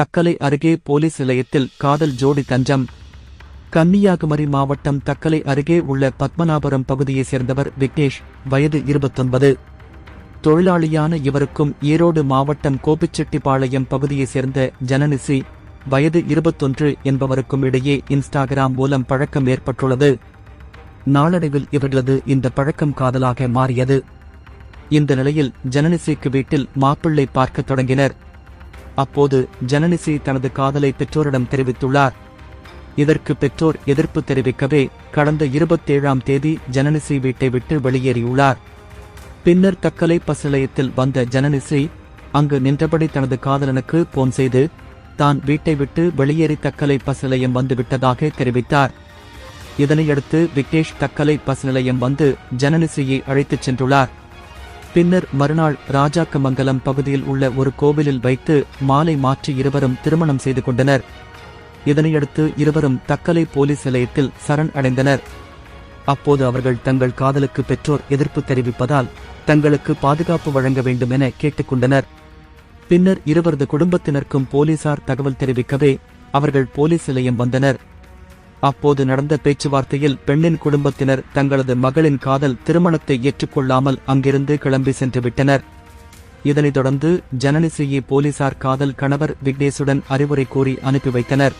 தக்கலை அருகே போலீஸ் நிலையத்தில் காதல் ஜோடி தஞ்சம். கன்னியாகுமரி மாவட்டம் தக்கலை அருகே உள்ள பத்மநாபுரம் பகுதியைச் சேர்ந்தவர் விக்னேஷ் வயது இருபத்தொன்பது. தொழிலாளியான இவருக்கும் ஈரோடு மாவட்டம் கோபிச்செட்டிப்பாளையம் பகுதியைச் சேர்ந்த ஜனனிசி வயது இருபத்தொன்று என்பவருக்கும் இடையே இன்ஸ்டாகிராம் மூலம் பழக்கம் ஏற்பட்டுள்ளது. நாளடைவில் இவர்களது இந்த பழக்கம் காதலாக மாறியது. இந்த நிலையில் ஜனனிசிக்கு வீட்டில் மாப்பிள்ளை பார்க்கத் தொடங்கினர். அப்போது ஜனனிசி தனது காதலை பெற்றோரிடம் தெரிவித்துள்ளார். இதற்கு பெற்றோர் எதிர்ப்பு தெரிவிக்கவே கடந்த இருபத்தேழாம் தேதி ஜனனிசி வீட்டை விட்டு வெளியேறியுள்ளார். பின்னர் தக்கலை பஸ் நிலையத்தில் வந்த ஜனனிசி அங்கு நின்றபடி தனது காதலனுக்கு போன் செய்து தான் வீட்டை விட்டு வெளியேறி தக்கலை பஸ் நிலையம் வந்துவிட்டதாக தெரிவித்தார். இதனையடுத்து விக்னேஷ் தக்கலை பஸ் நிலையம் வந்து ஜனனிசியை அழைத்துச் சென்றுள்ளார். பின்னர் மறுநாள் ராஜாக்கமங்கலம் பகுதியில் உள்ள ஒரு கோவிலில் வைத்து மாலை மாற்றி இருவரும் திருமணம் செய்து கொண்டனர். இதனையடுத்து இருவரும் தக்கலை போலீஸ் நிலையத்தில் சரண் அடைந்தனர். அப்போது அவர்கள் தங்கள் காதலுக்கு பெற்றோர் எதிர்ப்பு தெரிவிப்பதால் தங்களுக்கு பாதுகாப்பு வழங்க வேண்டும் என கேட்டுக்கொண்டனர். பின்னர் இருவரது குடும்பத்தினருக்கும் போலீசார் தகவல் தெரிவிக்கவே அவர்கள் போலீஸ் நிலையம் வந்தனர். அப்போது நடந்த பேச்சுவார்த்தையில் பெண்ணின் குடும்பத்தினர் தங்களது மகளின் காதல் திருமணத்தை ஏற்றுக்கொள்ளாமல் அங்கிருந்து கிளம்பி சென்று விட்டனர் இதனைத் தொடர்ந்து ஜனனிசியை போலீசார் காதல் கணவர் விக்னேஷுடன் அறிவுரை கூறி அனுப்பி வைத்தனர்.